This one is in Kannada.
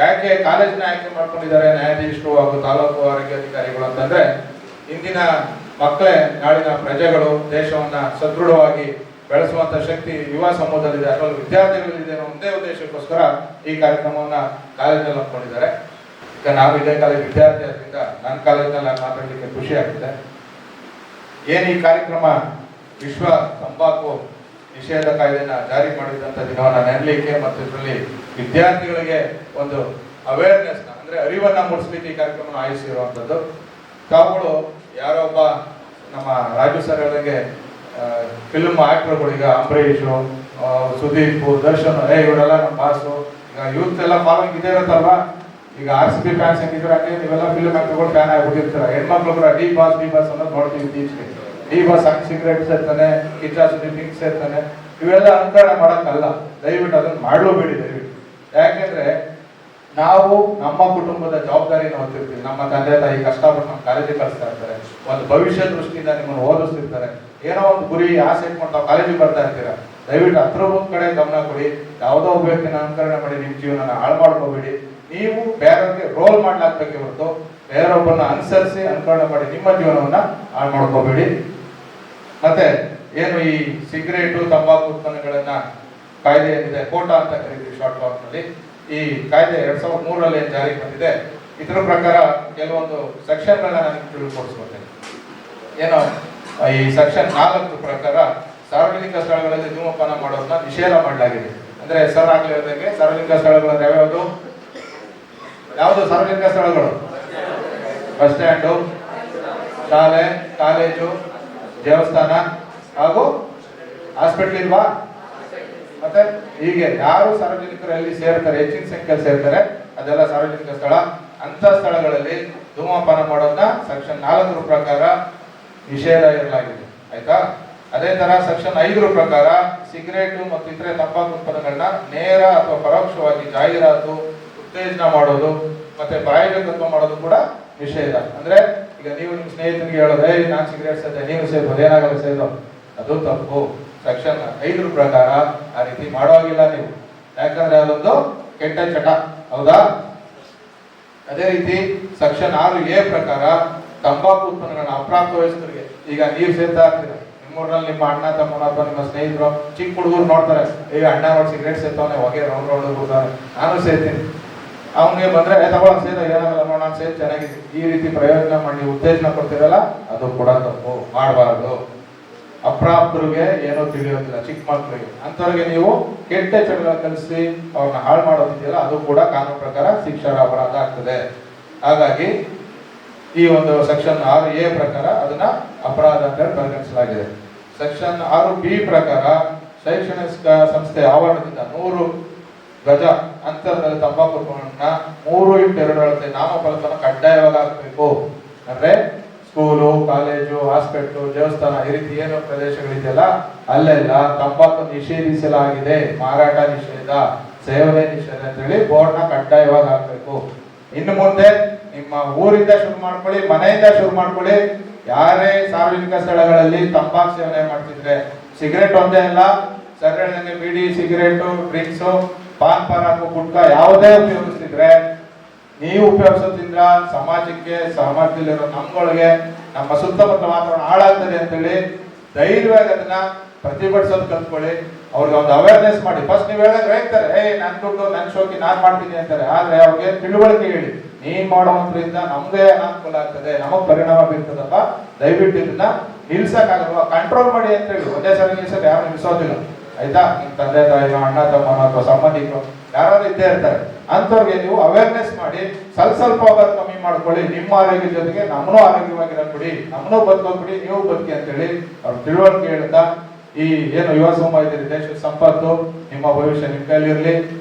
ಯಾಕೆ ಕಾಲೇಜಿನ ಆಯ್ಕೆ ಮಾಡ್ಕೊಂಡಿದ್ದಾರೆ? ನ್ಯಾಯಾಧೀಶರು ಹಾಗೂ ತಾಲೂಕು ಆರೋಗ್ಯ ಅಧಿಕಾರಿಗಳು ಅಂತಂದ್ರೆ, ಇಂದಿನ ಮಕ್ಕಳೇ ನಾಳಿನ ಪ್ರಜೆಗಳು, ದೇಶವನ್ನ ಸದೃಢವಾಗಿ ಬೆಳೆಸುವಂತ ಶಕ್ತಿ ಯುವ ಸಮೂಹದಲ್ಲಿದೆ. ಅದರಲ್ಲಿ ವಿದ್ಯಾರ್ಥಿಗಳಲ್ಲಿದೆ ಅನ್ನೋ ಒಂದೇ ಉದ್ದೇಶಕ್ಕೋಸ್ಕರ ಈ ಕಾರ್ಯಕ್ರಮವನ್ನ ಕಾಲೇಜಿನಲ್ಲಿ ಹಮ್ಮಿಕೊಂಡಿದ್ದಾರೆ. ಈಗ ನಾವು ಇದೇ ಕಾಲೇಜ್ ವಿದ್ಯಾರ್ಥಿ ಆದ್ರಿಂದ ನನ್ನ ಕಾಲೇಜಿನಲ್ಲಿ ನಾನು ಮಾತಾಡಲಿಕ್ಕೆ ಖುಷಿ ಆಗುತ್ತೆ. ಏನು ಈ ಕಾರ್ಯಕ್ರಮ ವಿಶ್ವ ತಂಬಾಕು ನಿಷೇಧ ಕಾಯ್ದೆಯನ್ನು ಜಾರಿ ಮಾಡಿದಂತ ದಿನವನ್ನು ನೆನಲಿಕ್ಕೆ ಮತ್ತು ಇದರಲ್ಲಿ ವಿದ್ಯಾರ್ಥಿಗಳಿಗೆ ಒಂದು ಅವೇರ್ನೆಸ್ ಅಂದ್ರೆ ಅರಿವನ್ನ ಮೂಡಿಸ್ಲಿಕ್ಕೆ ಈ ಕಾರ್ಯಕ್ರಮ ಆಯೋಜಿಸಿರುವಂತದ್ದು. ತಾವುಗಳು ಯಾರೋ ಒಬ್ಬ ನಮ್ಮ ರಾಜು ಫಿಲ್ಮ್ ಆಕ್ಟರ್ಗಳು ಈಗ ಅಂಬರೀಷು ಸುದೀಪ್, ದರ್ಶನ್, ಏ, ಇವರೆಲ್ಲ ನಮ್ಮ ಬಾಸು ಈಗ ಯೂತ್ ಎಲ್ಲ ಫಾಲೋಯಿಂಗ್ ಇದೇ ಇರುತ್ತಲ್ವಾ? ಈಗ ಆರ್ ಸಿ ಬಿ ಫ್ಯಾನ್ಸ್ ಹೆಂಗಿದ್ರೆ ಹಂಗೆ ನೀವೆಲ್ಲ ಫಿಲ್ಮ್ ಆಕ್ಟರ್ಗಳು ಫ್ಯಾನ್ ಆಗಿಬಿಟ್ಟಿರ್ತಾರೆ. ಹೆಣ್ಮಕ್ಳು ಕೂಡ ಡಿ ಬಾಸ್ ಡಿ ಬಾಸ್ ಅನ್ನೋದು ನೋಡ್ತೀವಿ ಇತ್ತೀಚೆಗೆ. ಬಾಸ್ ಹಂಗ್ ಸಿಗರೇಟ್ ಸೇರ್ತಾನೆ, ಕಿಚ್ಚ ಪಿಂಕ್ ಸೇರ್ತಾನೆ, ಇವೆಲ್ಲ ಅನುಕರಣ ಮಾಡೋಕ್ಕಲ್ಲ. ದಯವಿಟ್ಟು ಅದನ್ನ ಮಾಡಲೂಬೇಡಿ ದಯವಿಟ್ಟು. ಯಾಕೆಂದ್ರೆ ನಾವು ನಮ್ಮ ಕುಟುಂಬದ ಜವಾಬ್ದಾರಿನ ಹೊತ್ತಿರ್ತೀವಿ. ನಮ್ಮ ತಂದೆ ತಾಯಿ ಕಷ್ಟಪಟ್ಟು ನಮ್ಮ ಕಾಲೇಜಿಗೆ ಕಳಿಸ್ತಾ ಇರ್ತಾರೆ. ಒಂದು ಭವಿಷ್ಯ ದೃಷ್ಟಿಯಿಂದ ನಿಮ್ಮನ್ನು ಓದಿಸ್ತಿರ್ತಾರೆ. ಏನೋ ಒಂದು ಗುರಿ ಆಸೆ ಇಟ್ಕೊಂಡು ನಾವು ಕಾಲೇಜಿಗೆ ಬರ್ತಾ ಇರ್ತೀರ. ದಯವಿಟ್ಟು ಹತ್ರ ಕಡೆ ಗಮನ ಕೊಡಿ. ಯಾವುದೋ ಒಬ್ಬ ವ್ಯಕ್ತಿನ ಅನುಕರಣೆ ಮಾಡಿ ನಿಮ್ಮ ಜೀವನನ ಹಾಳು ಮಾಡ್ಕೋಬೇಡಿ. ನೀವು ಬೇರೆಯವ್ರಿಗೆ ರೋಲ್ ಮಾಡ್ಲಾಗ್ಬೇಕೆ ಹೊರತು ಬೇರೊಬ್ಬರನ್ನ ಅನುಸರಿಸಿ ಅನುಕರಣೆ ಮಾಡಿ ನಿಮ್ಮ ಜೀವನವನ್ನು ಹಾಳು ಮಾಡ್ಕೋಬೇಡಿ. ಮತ್ತೆ ಏನು ಈ ಸಿಗರೇಟು, ತಂಬಾಕು ಉತ್ಪನ್ನಗಳನ್ನ ಕಾಯ್ದೆ ಏನಿದೆ ಕೋಟಾ ಅಂತ ಕರೀತೀವಿ ಶಾರ್ಟ್ ಫಾರ್ಮ್ನಲ್ಲಿ. ಈ ಕಾಯ್ದೆ ಎರಡ್ ಸಾವಿರದ ಮೂರರಲ್ಲಿ ಜಾರಿಗೆ ಬಂದಿದೆ, ಇದರ ಪ್ರಕಾರ ಕೆಲವೊಂದು ಸೆಕ್ಷನ್ಗಳನ್ನ ನಾನು ತಿಳ್ಕೊಡಿಸ್ಕೊಡ್ತೇನೆ. ಏನು, ಈ ಸೆಕ್ಷನ್ ನಾಲ್ಕು ಪ್ರಕಾರ ಸಾರ್ವಜನಿಕ ಸ್ಥಳಗಳಲ್ಲಿ ಧೂಮಪಾನ ಮಾಡೋದನ್ನ ನಿಷೇಧ ಮಾಡಲಾಗಿದೆ. ಅಂದ್ರೆ ಸರ್ ಸಾರ್ವಜನಿಕ ಸ್ಥಳಗಳು ಯಾವ್ಯಾವುದು? ಯಾವುದು ಸಾರ್ವಜನಿಕ ಸ್ಥಳಗಳು? ಬಸ್ ಸ್ಟ್ಯಾಂಡು, ಶಾಲೆ, ಕಾಲೇಜು. ದೇವಸ್ಥಾನ ಹಾಗೂ ಹಾಸ್ಪಿಟ್ಲ್ ಇಲ್ವಾ? ಮತ್ತೆ ಹೀಗೆ ಯಾರು ಸಾರ್ವಜನಿಕರು ಎಲ್ಲಿ ಸೇರ್ತಾರೆ, ಹೆಚ್ಚಿನ ಸಂಖ್ಯೆ ಸೇರ್ತಾರೆ, ಅದೆಲ್ಲ ಸಾರ್ವಜನಿಕ ಸ್ಥಳ. ಅಂತ ಸ್ಥಳಗಳಲ್ಲಿ ಧೂಮಪಾನ ಮಾಡೋದನ್ನ ಸೆಕ್ಷನ್ ನಾಲ್ಕರ ಪ್ರಕಾರ ನಿಷೇಧ ಇರಲಾಗಿದೆ. ಆಯ್ತಾ? ಅದೇ ತರ ಸೆಕ್ಷನ್ ಐದರ ಪ್ರಕಾರ ಸಿಗರೇಟ್ ಮತ್ತು ಇತರೆ ತಂಬಾಕು ಉತ್ಪನ್ನಗಳನ್ನ ನೇರ ಅಥವಾ ಪರೋಕ್ಷವಾಗಿ ಜಾಹೀರಾತು, ಉತ್ತೇಜನ ಮಾಡೋದು, ಮತ್ತೆ ಪ್ರಾಯೋಜಕತ್ವ ಮಾಡೋದು ಕೂಡ ನಿಷೇಧ ಅಂದ್ರೆ ಈಗ ನೀವು ನಿಮ್ಮ ಸ್ನೇಹಿತನಿಗೆ ಹೇಳೋದು ಏ ನಾನು ಸಿಗರೇಟ್ ಸೇದೆ ನೀವು ಸೇದು ಏನಾಗಲ್ಲ ಸೇದು ಅದು ತಪ್ಪು. ಸೆಕ್ಷನ್ ಐದರ ಪ್ರಕಾರ ಆ ರೀತಿ ಮಾಡೋಗಿಲ್ಲ ನೀವು. ಯಾಕಂದ್ರೆ ಅದೊಂದು ಕೆಟ್ಟ ಚಟ. ಹೌದಾ? ಅದೇ ರೀತಿ ಸೆಕ್ಷನ್ ಆರು ಎ ಪ್ರಕಾರ ತಂಬಾಕು ಉತ್ಪನ್ನಗಳನ್ನ ಅಪ್ರಾಪ್ತ ವಯಸ್ಕರಿಗೆ, ಈಗ ನೀವು ಸೇರ್ತಾ ಇರ್ತೀರ? ನಿಮ್ಮೂರಲ್ಲಿ ನಿಮ್ಮ ಅಣ್ಣ ತಮ್ಮನ ಅಥವಾ ನಿಮ್ಮ ಸ್ನೇಹಿತರು, ಚಿಕ್ಕ ಹುಡುಗರು ನೋಡ್ತಾರೆ ಈಗ ಅಣ್ಣ ನೋಡಿ ಸಿಗರೇಟ್ ಸೇರ್ತಾವನೆ ಹೊಗೆ ರೌಂಡ್ ರೌಂಡ್ ನಾನು ಸೇರ್ತೀನಿ ಅವನಿಗೆ ಬಂದ್ರೆ "ಏ, ತಗೊಳ ಸೇರ ಏನಾಗಲ್ಲ ನೋಡೋಣ ಸೇರ್ ಚೆನ್ನಾಗಿದೆ ಈ ರೀತಿ ಪ್ರಯೋಜನ ಮಾಡಿ ಉತ್ತೇಜನ ಕೊಡ್ತೀರಲ್ಲ ಅದು ಕೂಡ ತಪ್ಪು. ಮಾಡಬಾರ್ದು. ಅಪ್ರಾಪ್ತರಿಗೆ ಏನೋ ತಿಳಿಯೋದಿಲ್ಲ ಚಿಕ್ಕ ಮಕ್ಕಳಿಗೆ ಅಂಥವ್ರಿಗೆ ನೀವು ಕೆಟ್ಟ ಚಟಗಳ ಕಲಿಸಿ ಅವ್ರನ್ನ ಹಾಳು ಮಾಡೋದಿದೆಯಲ್ಲ ಅದು ಕೂಡ ಕಾನೂನು ಪ್ರಕಾರ ಶಿಕ್ಷಣ ಅಪರಾಧ ಆಗ್ತದೆ. ಹಾಗಾಗಿ ಈ ಒಂದು ಸೆಕ್ಷನ್ ಆರು ಎ ಪ್ರಕಾರ ಅದನ್ನ ಅಪರಾಧ ಅಂತ ಹೇಳಿ ಪರಿಗಣಿಸಲಾಗಿದೆ. ಸೆಕ್ಷನ್ ಆರು ಬಿ ಪ್ರಕಾರ ಶೈಕ್ಷಣಿಕ ಸಂಸ್ಥೆ ಆವರಣದಿಂದ ನೂರು ಗಜ ಅಂತರದಲ್ಲಿ ತಂಬಾಕು ಮೂರು ಇಂಟು ಎರಡು ಅಳತೆ. ನಾಮಫಲಕನ ಕಡ್ಡಾಯವಾಗಿ ಹಾಕಬೇಕು. ಅಂದ್ರೆ ಸ್ಕೂಲು, ಕಾಲೇಜು, ಹಾಸ್ಪಿಟ್ಲು, ದೇವಸ್ಥಾನ, ಈ ರೀತಿ ಏನು ಪ್ರದೇಶಗಳಿದೆಯಲ್ಲ, ಅಲ್ಲೆಲ್ಲ ತಂಬಾಕು ನಿಷೇಧಿಸಲಾಗಿದೆ. ಮಾರಾಟ ನಿಷೇಧ, ಸೇವನೆ ನಿಷೇಧ ಅಂತ ಹೇಳಿ ಬೋರ್ಡ್ನ ಕಡ್ಡಾಯವಾಗಿ ಹಾಕಬೇಕು. ಇನ್ನು ಮುಂದೆ ನಿಮ್ಮ ಊರಿಂದ ಶುರು ಮಾಡ್ಕೊಳ್ಳಿ, ಮನೆಯಿಂದ ಶುರು ಮಾಡ್ಕೊಳ್ಳಿ. ಯಾರೇ ಸಾರ್ವಜನಿಕ ಸ್ಥಳಗಳಲ್ಲಿ ತಂಬಾಕು ಸೇವನೆ ಮಾಡ್ತಿದ್ರೆ, ಸಿಗರೇಟ್ ಒಂದೇ ಅಲ್ಲ ಸರ್ ಹೇಳ್ದಂಗೆ ಬಿಡಿ, ಸಿಗರೇಟು, ಡ್ರಿಂಕ್ಸು, ಪಾನ್ ಪಾನ್ ಹಾಕು ಗುಟ್ಕಾ ಯಾವುದೇ ಉಪಯೋಗಿಸ್ತಿದ್ರೆ ನೀವು ಉಪಯೋಗಿಸೋದ್ರಿಂದ ಸಮಾಜಕ್ಕೆ ಸಾಮರ್ಥ್ಯದಲ್ಲಿರೋ ನಮ್ಗಳಿಗೆ ನಮ್ಮ ಸುತ್ತಮುತ್ತ ವಾತಾವರಣ ಹಾಳಾಗ್ತದೆ ಅಂತೇಳಿ ಧೈರ್ಯವಾಗಿ ಅದನ್ನ ಪ್ರತಿಭಟಿಸೋದು ಕಲ್ತ್ಕೊಳ್ಳಿ. ಅವ್ರಿಗೆ ಒಂದು ಅವೇರ್ನೆಸ್ ಮಾಡಿ. ಫಸ್ಟ್ ನೀವು ಹೇಳಿದ್ರೆ ಹೇಳ್ತಾರೆ ಏ ನನ್ ದುಡ್ಡು, ನನ್ ಶೋಕಿ, ನಾನ್ ಮಾಡ್ತೀನಿ ಅಂತಾರೆ. ಆದ್ರೆ ಅವ್ರಿಗೆ ತಿಳುವಳಿಕೆ ಹೇಳಿ. ನೀನ್ ಮಾಡೋದ್ರಿಂದ ನಮ್ಗೆ ಅನಾನುಕೂಲ ಆಗ್ತದೆ, ನಮಗ್ ಪರಿಣಾಮ ಬೀರ್ತದಪ್ಪ. ದಯವಿಟ್ಟು ಇದನ್ನ ನಿಲ್ಸಕ್ಕಾಗಲ್ವಾ? ಕಂಟ್ರೋಲ್ ಮಾಡಿ ಅಂತ ಹೇಳಿ. ಒಂದೇ ಸರಿ ನಿಲ್ಸಕ್ಕೆ ಯಾರು ನಿಲ್ಸೋದಿಲ್ಲ. ಆಯ್ತಾ? ನಿಮ್ಮ ತಂದೆ ತಾಯಿನೋ, ಅಣ್ಣ, ತಮ್ಮನೋ ಅಥವಾ ಸಂಬಂಧಿಕರು ಯಾರಾದ್ರೂ ಇದ್ದೇ ಇರ್ತಾರೆ. ಅಂಥವ್ರಿಗೆ ನೀವು ಅವೇರ್ನೆಸ್ ಮಾಡಿ, ಸ್ವಲ್ಪ ಸ್ವಲ್ಪ ಅವರ್ ಕಮ್ಮಿ ಮಾಡ್ಕೊಳ್ಳಿ. ನಿಮ್ಮ ಆರೋಗ್ಯ ಜೊತೆಗೆ ನಮ್ಮನು ಆರೋಗ್ಯವಾಗಿರೋ ಬಿಡಿ. ನಮ್ಮನ್ನೂ ಬಿಡಿ ನೀವು ಬದುಕಿ ಅಂತೇಳಿ ಅವ್ರ ತಿಳುವಳಿಕೆ ಹೇಳ್ತಾ, ಈ ಏನು ಯುವ ಸಮಾಜದಲ್ಲಿ ದೇಶದ ಸಂಪತ್ತು, ನಿಮ್ಮ ಭವಿಷ್ಯ ನಿಮ್ಮ ಕೈಲಿರ್ಲಿ